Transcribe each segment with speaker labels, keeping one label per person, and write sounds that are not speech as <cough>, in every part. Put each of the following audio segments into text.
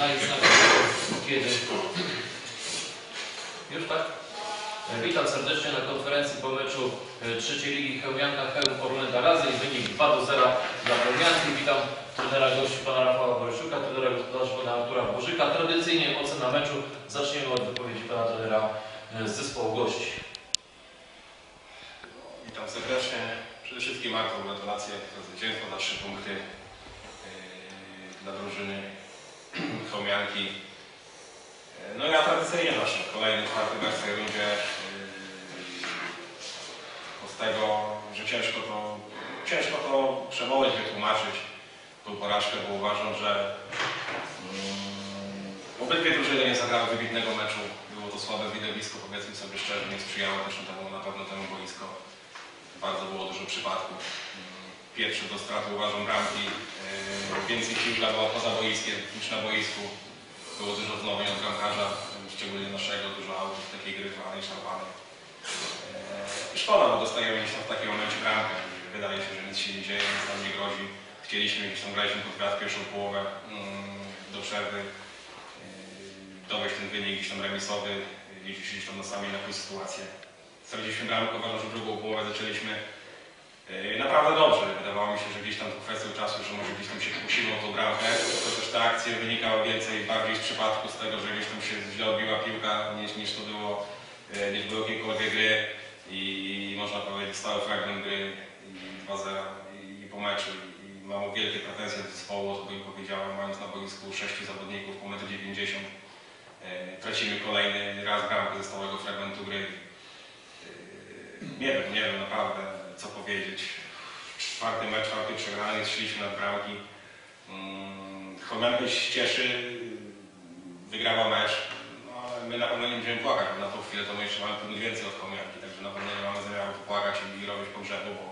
Speaker 1: daje znak, kiedy. Już tak? E, Witam serdecznie na konferencji po meczu e, trzeciej ligi Chełmianka Chełm Orlęga Razy i wynik 2 do 0 dla Chełmianki. Witam trenera gości pana Rafała Boryszuka, trenera gospodarza pana Artura Bożyka. Tradycyjnie ocena meczu. Zaczniemy od wypowiedzi pana trenera e, z zespołu gości.
Speaker 2: Witam serdecznie. Przede wszystkim Marku gratulacje za zwycięstwo, za punkty yy, dla drużyny Chomianki. Yy, No ja tradycyjnie właśnie kolejny czwarty mecz w tej rundzie. Yy, Z tego, że ciężko to, ciężko to przeboleć, wytłumaczyć tą porażkę, bo uważam, że mm, obydwie drużyny nie zagrały wybitnego meczu. Było to słabe widowisko, powiedzmy sobie szczerze, nie sprzyjało też temu, na pewno temu boisko. Bardzo było dużo przypadków. Mm, Pierwszy do straty uważam bramki. Więcej piłka była poza boiskiem niż na boisku. Było dużo znowu od bramkarza, szczególnie naszego, dużo autów takiej gry zwanej szarpanej. Yy, Szkoda, bo dostajemy gdzieś w takim momencie bramkę. Wydaje się, że nic się nie dzieje, nic nam nie grozi. Chcieliśmy gdzieś tam graliśmy pod brat pierwszą połowę mm, do przerwy. Yy, Dowieść ten wynik gdzieś tam remisowy, gdzieś, tam na sami na jakąś sytuację. Straciliśmy bramkę, uważam, że drugą połowę zaczęliśmy naprawdę dobrze. Wydawało mi się, że gdzieś tam kwestią czasu, że może gdzieś tam się pokusimy o tą bramkę. To też te akcje wynikały więcej bardziej z przypadku, z tego, że gdzieś tam się źle odbiła piłka, niż, niż to było, yy, niż było jakiekolwiek gry. I można powiedzieć stały fragment gry i 2-0 i, po meczu. I mam wielkie pretensje do zespołu, to bym powiedziałem, mając na boisku sześciu zawodników po metr 90. Yy, Tracimy kolejny raz bramkę ze stałego fragmentu gry. Nie wiem, nie wiem naprawdę co powiedzieć. Czwarty mecz, czwarty przegrany, szliśmy na bramki. Mm, Chomianka się cieszy, wygrała mecz, no, ale my na pewno nie będziemy płakać, bo na tą chwilę to my jeszcze mamy pewnie więcej od Chomianki, także na pewno nie mamy zamiaru popłakać i robić pogrzebu, bo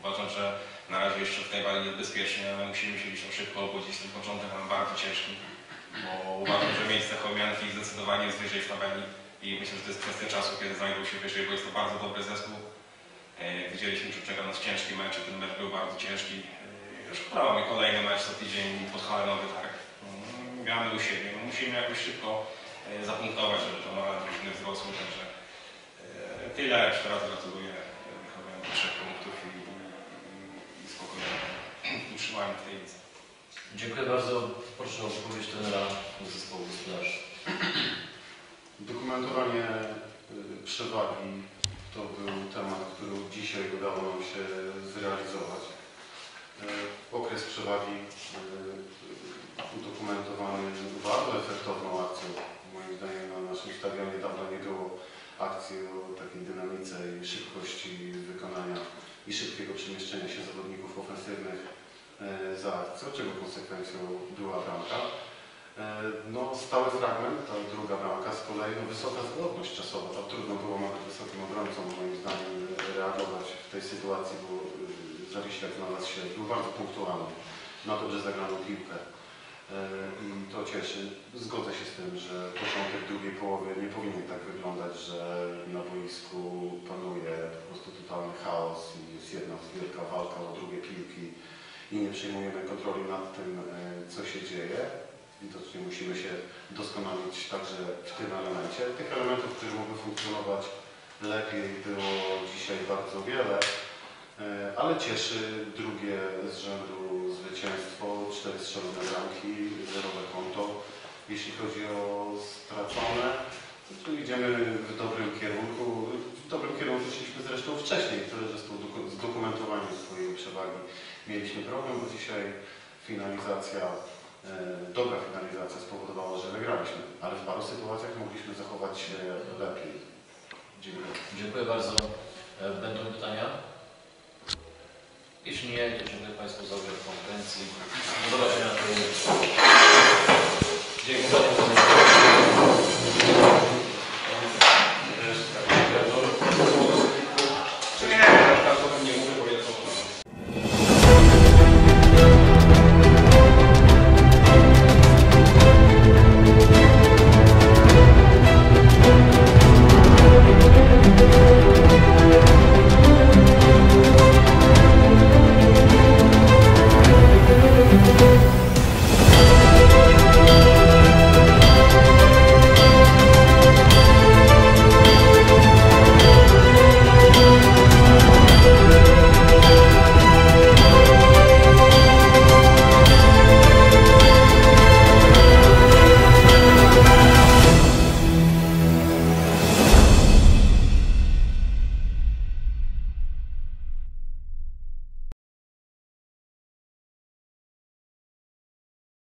Speaker 2: uważam, że na razie jeszcze w tej wali jest bezpiecznie, ale musimy się gdzieś szybko obudzić. Ten początek mam bardzo ciężki, bo uważam, że miejsce Chomianki zdecydowanie jest wyżej w tabeli i myślę, że to jest kwestia czasu, kiedy znajdą się wyżej, bo jest to bardzo dobry zespół. Widzieliśmy, że czeka nas ciężki mecz i ten mecz był bardzo ciężki. E, Już mamy kolejny mecz co tydzień pod Halenowy Targ. Mm, Gramy u siebie. No, musimy jakoś szybko e, zapunktować, żeby to małe drużyny wzrosły. Także e, tyle. Jeszcze raz gratuluję Chomianki trzech punktów i, i, i spokojnie <clears throat> utrzymajmy w tej lidze.
Speaker 1: Dziękuję bardzo. Proszę o wypowiedź trenera z zespołu gospodarzy.
Speaker 3: Dokumentowanie przewagi to był temat, który dzisiaj udało nam się zrealizować. Y, Okres przewagi y, udokumentowany bardzo efektowną akcją. Moim zdaniem na naszym stadionie dawno nie było akcji o takiej dynamice i szybkości wykonania i szybkiego przemieszczenia się zawodników ofensywnych y, za akcją, czego konsekwencją była bramka. E, No, stały fragment, ta druga bramka no, wysoka zgodność czasowa. Tam trudno było nawet wysokim obrońcom, moim zdaniem, reagować w tej sytuacji, bo y, Zawiślak znalazł się, był bardzo punktualny na dobrze zagraną piłkę. E, I to cieszy. Zgodzę się z tym, że początek drugiej połowy nie powinien tak wyglądać, że na boisku panuje po prostu totalny chaos i jest jedna wielka walka o drugie piłki i nie przejmujemy kontroli nad tym, e, co się dzieje. Widocznie musimy się doskonalić także w tym elemencie. Tych elementów, które mogły funkcjonować lepiej było dzisiaj bardzo wiele, e, ale cieszy drugie z rzędu zwycięstwo, cztery strzelone bramki, zerowe konto. Jeśli chodzi o stracone, to idziemy w dobrym kierunku. W dobrym kierunku szliśmy zresztą wcześniej, tyle że z tą doku- zdokumentowaniem swojej przewagi mieliśmy problem, bo dzisiaj finalizacja dobra finalizacja spowodowała, że wygraliśmy, ale w paru sytuacjach mogliśmy zachować się lepiej. Dziękuję.
Speaker 1: Dziękuję bardzo. E, Będą pytania? Jeśli nie, to dziękuję Państwu za udział w konferencji. Do zobaczenia. Dziękuję.